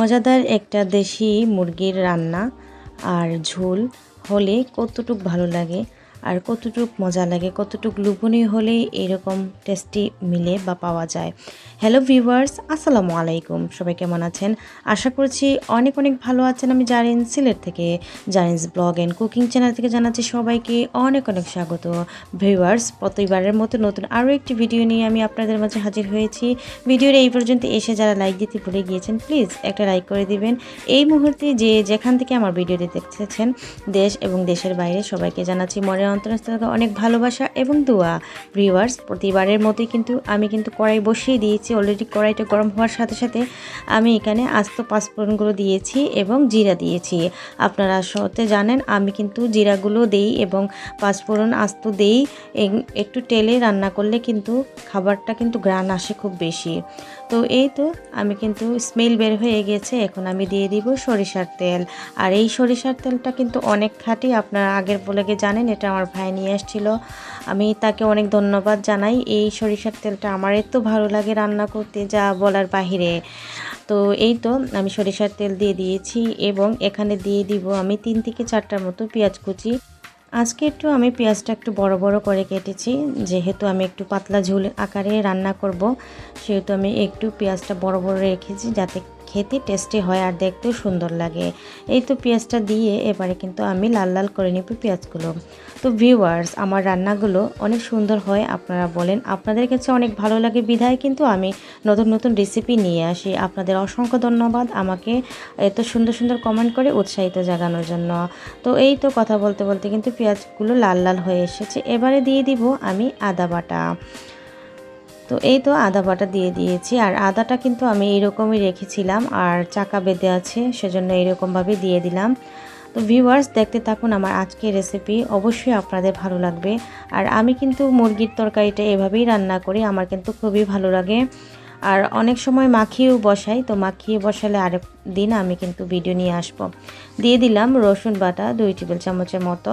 মজাদার একটা দেশি মুরগির রান্না আর ঝোল হলে কতটুক ভালো লাগে আর কতটুক মজা লাগে, কতটুক লুবনীয় হলে এরকম টেস্টি মিলে বা পাওয়া যায়। হ্যালো ভিউয়ার্স আসসালামু আলাইকুম। সবাই কেমন আছেন? আশা করছি অনেক অনেক ভালো আছেন। আমি জারিন সিলেট থেকে, Zarin's blog and cooking channel থেকে জানাচ্ছি সবাইকে অনেক অনেক স্বাগত। ভিউয়ার্স প্রতিবারের মতো নতুন আরও একটি ভিডিও নিয়ে আমি আপনাদের মাঝে হাজির হয়েছি। ভিডিওর এই পর্যন্ত এসে যারা লাইক দিতে ভুলে গিয়েছেন প্লিজ একটা লাইক করে দিবেন। এই মুহূর্তে যে যেখান থেকে আমার ভিডিওটি দেখতেছেন দেশ এবং দেশের বাইরে সবাইকে জানাচ্ছি মনের অন্তরস্থ থেকে অনেক ভালোবাসা এবং দোয়া। ভিউয়ার্স প্রতিবারের মতোই কিন্তু আমি কিন্তু কড়াই বসিয়ে দিয়েছি। অলরেডি কড়াইটা গরম হওয়ার সাথে সাথে আমি এখানে আস্ত পাঁচফোড়নগুলো দিয়েছি এবং জিরা দিয়েছি। আপনারা সতে জানেন, আমি কিন্তু জিরাগুলো দেই এবং পাঁচফোড়ন আস্ত দেই। একটু তেলে রান্না করলে কিন্তু খাবারটা কিন্তু গ্রান আসে খুব বেশি। তো এই তো আমি কিন্তু স্মেল বের হয়ে গেছে, এখন আমি দিয়ে দিব সরিষার তেল। আর এই সরিষার তেলটা কিন্তু অনেক খাঁটি, আপনারা আগের বলে গিয়ে জানেন, এটা আমার ভাই নিয়ে এসেছিল আমি তাকে অনেক ধন্যবাদ জানাই, এই সরিষার তেলটা আমার এত ভালো লাগে রান্না করতে যা বলার বাহিরে। তো এই তো আমি সরিষার তেল দিয়ে দিয়েছি এবং এখানে দিয়ে দিব আমি তিন থেকে চারটার মতো পেঁয়াজ কুচি। আজকে একটু আমি পেঁয়াজটা একটু বড় বড় করে কেটেছি। যেহেতু আমি একটু পাতলা ঝুল আকারে রান্না করব, সেহেতু আমি একটু পেঁয়াজটা বড় বড় রেখেছি যাতে খেতে টেস্টি হয় আর দেখতেও সুন্দর লাগে। এই তো পেঁয়াজটা দিয়ে এবারে কিন্তু আমি লাল লাল করে নিব পেঁয়াজগুলো। তো ভিউয়ার্স আমার রান্নাগুলো অনেক সুন্দর হয়, আপনারা বলেন। আপনাদের কাছে অনেক ভালো লাগে বিধায়, কিন্তু আমি নতুন নতুন রেসিপি নিয়ে আসি। আপনাদের অসংখ্য ধন্যবাদ আমাকে এত সুন্দর সুন্দর কমেন্ট করে উৎসাহিত জাগানোর জন্য। তো এই তো কথা বলতে বলতে কিন্তু পেঁয়াজগুলো লাল লাল হয়ে এসেছে। এবারে দিয়ে দিব আমি আদা বাটা। তো এই তো আদা বাটা দিয়ে দিয়েছি। আর আদাটা কিন্তু আমি এইরকমই রেখেছিলাম আর চাকা বেঁধে আছে, সেজন্য এইরকমভাবে দিয়ে দিলাম। তো ভিউয়ার্স দেখতে থাকুন আমার আজকের রেসিপি অবশ্যই আপনাদের ভালো লাগবে। আর আমি কিন্তু মুরগির তরকারিটা এভাবেই রান্না করি, আমার কিন্তু খুবই ভালো লাগে। আর অনেক সময় মাখিয়েও বসাই, তো মাখিয়ে বসালে আরেক দিন আমি কিন্তু ভিডিও নিয়ে আসব। দিয়ে দিলাম রসুন বাটা দুই টেবিল চামচের মতো।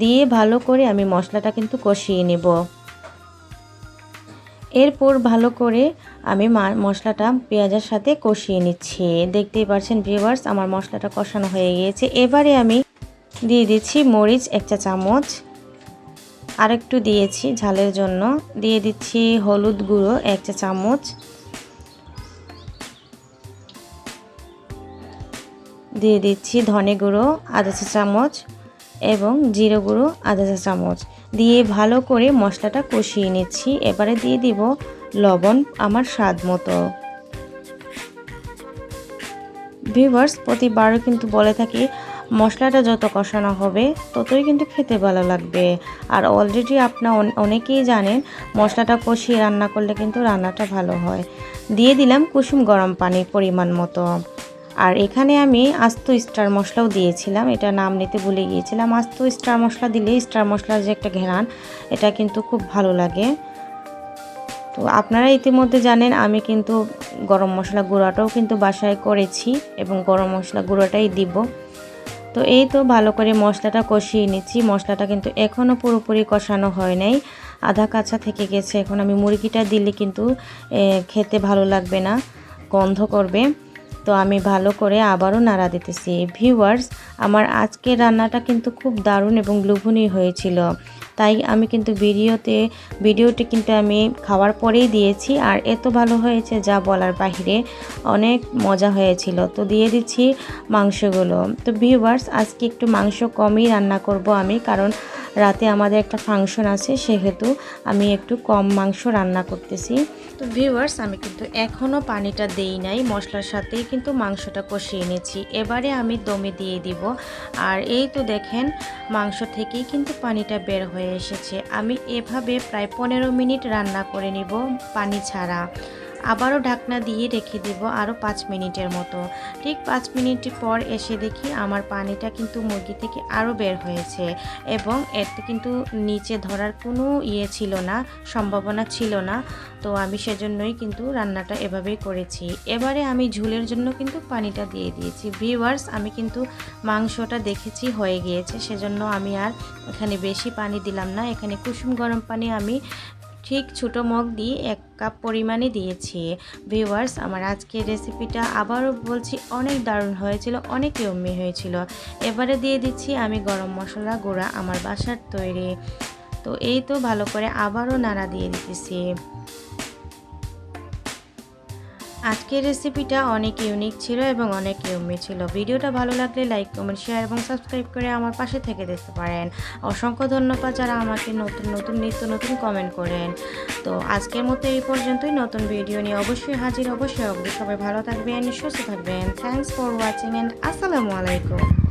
দিয়ে ভালো করে আমি মশলাটা কিন্তু কষিয়ে নেব। এরপর ভালো করে আমি মশলাটা পেঁয়াজের সাথে কষিয়ে নিচ্ছি। দেখতেই পাচ্ছেন ভিউয়ার্স আমার মশলাটা কষানো হয়ে গিয়েছে। এবারে আমি দিয়ে দিচ্ছি মরিচ এক চা চামচ। আরেকটু দিয়েছি ঝালের জন্য। দিয়ে দিচ্ছি হলুদ গুঁড়ো এক চা চামচ। দিয়ে দিচ্ছি ধনে গুঁড়ো আধা চা চামচ। এবং জিরে গুঁড়ো আধা চা চামচ। দিয়ে ভালো করে মশলাটা কষিয়ে নিচ্ছি। এবারে দিয়ে দিব লবণ আমার স্বাদ মতো। ভিভার্স প্রতিবার কিন্তু বলে থাকি, মশলাটা যত কষানো হবে, ততই কিন্তু খেতে ভালো লাগবে। আর অলরেডি আপনার অনেকেই জানেন, মশলাটা কষিয়ে রান্না করলে কিন্তু রান্নাটা ভালো হয়। দিয়ে দিলাম কুসুম গরম পানি পরিমাণ মতো। আর এখানে আমি আস্ত স্টার মশলাও দিয়েছিলাম, এটা নাম নিতে ভুলে গিয়েছিলাম। আস্ত স্টার মশলা দিলে স্টার মশলার যে একটা ঘেরান এটা কিন্তু খুব ভালো লাগে। তো আপনারা ইতিমধ্যে জানেন, আমি কিন্তু গরম মশলা গুঁড়াটাও কিন্তু বাসায় করেছি এবং গরম মশলা গুঁড়োটাই দিব। তো এই তো ভালো করে মশলাটা কষিয়ে নিচ্ছি। মশলাটা কিন্তু এখনও পুরোপুরি কষানো হয় নাই। আধা কাঁচা থেকে গেছে। এখন আমি মুরগিটা দিলে কিন্তু খেতে ভালো লাগবে না, গন্ধ করবে। তো আমি ভালো করে আবারও নাড়া দিতেছি। ভিউয়ার্স, আমার আজকের রান্নাটা কিন্তু খুব দারুণ এবং লোভনীয় হয়েছিল। তাই আমি কিন্তু ভিডিওতে, ভিডিওটি কিন্তু আমি খাওয়ার পরেই দিয়েছি আর এত ভালো হয়েছে যা বলার বাহিরে অনেক মজা হয়েছিল। তো দিয়ে দিচ্ছি মাংসগুলো। তো ভিউয়ার্স, আজকে একটু মাংস কমই রান্না করব আমি কারণ রাতে আমাদের একটা ফাংশন আছে, সেহেতু আমি একটু কম মাংস রান্না করতেছি। তো ভিউয়ার্স আমি কিন্তু এখনও পানিটা দেই নাই, মশলার সাথেই কিন্তু মাংসটা কষিয়ে নিয়েছি এবারে আমি দমে দিয়ে দিব। আর এই তো দেখেন, মাংস থেকেই কিন্তু পানিটা বের হয়ে এসেছে। আমি এভাবে প্রায় পনেরো মিনিট রান্না করে নিব পানি ছাড়া। আবারও ঢাকনা দিয়ে রেখে দেব আরও পাঁচ মিনিটের মতো। ঠিক পাঁচ মিনিট পর এসে দেখি আমার পানিটা কিন্তু মুরগি থেকে আরও বের হয়েছে এবং এতে কিন্তু নিচে ধরার কোনো ইয়ে ছিল না, সম্ভাবনা ছিল না। তো আমি সেজন্যই কিন্তু রান্নাটা এভাবেই করেছি। এবারে আমি ঝুলের জন্য কিন্তু পানিটা দিয়ে দিয়েছি। ভিউয়ার্স, আমি কিন্তু মাংসটা দেখেছি হয়ে গিয়েছে, সেজন্য আমি আর এখানে বেশি পানি দিলাম না। এখানে কুসুম গরম পানি আমি ঠিক ছোটো মগ দিয়ে এক কাপ পরিমাণে দিয়েছি। ভিউয়ার্স, আমার আজকের রেসিপিটা আবারও বলছি, অনেক দারুণ হয়েছিল, অনেক ইয়ম্মি হয়েছিল। এবারে দিয়ে দিচ্ছি আমি গরম মশলা গুঁড়া আমার বাসার তৈরি। তো এই তো ভালো করে আবারও নাড়া দিয়ে দিতেছি। আজকের রেসিপিটা অনেক ইউনিক ছিল এবং অনেক ইউমি ছিল। ভিডিওটা ভালো লাগলে লাইক কমেন্ট শেয়ার এবং সাবস্ক্রাইব করে আমার পাশে থেকে দেখতে পারেন। অসংখ্য ধন্যবাদ যারা আমাকে নতুন নতুন, নিত্য নতুন কমেন্ট করেন। তো আজকের মতো এই পর্যন্তই। নতুন ভিডিও নিয়ে অবশ্যই হাজির অবশ্যই অবশ্যই সবাই ভালো থাকবেন, সুস্থ থাকবেন। থ্যাংকস ফর ওয়াচিং অ্যান্ড আসসালামু আলাইকুম।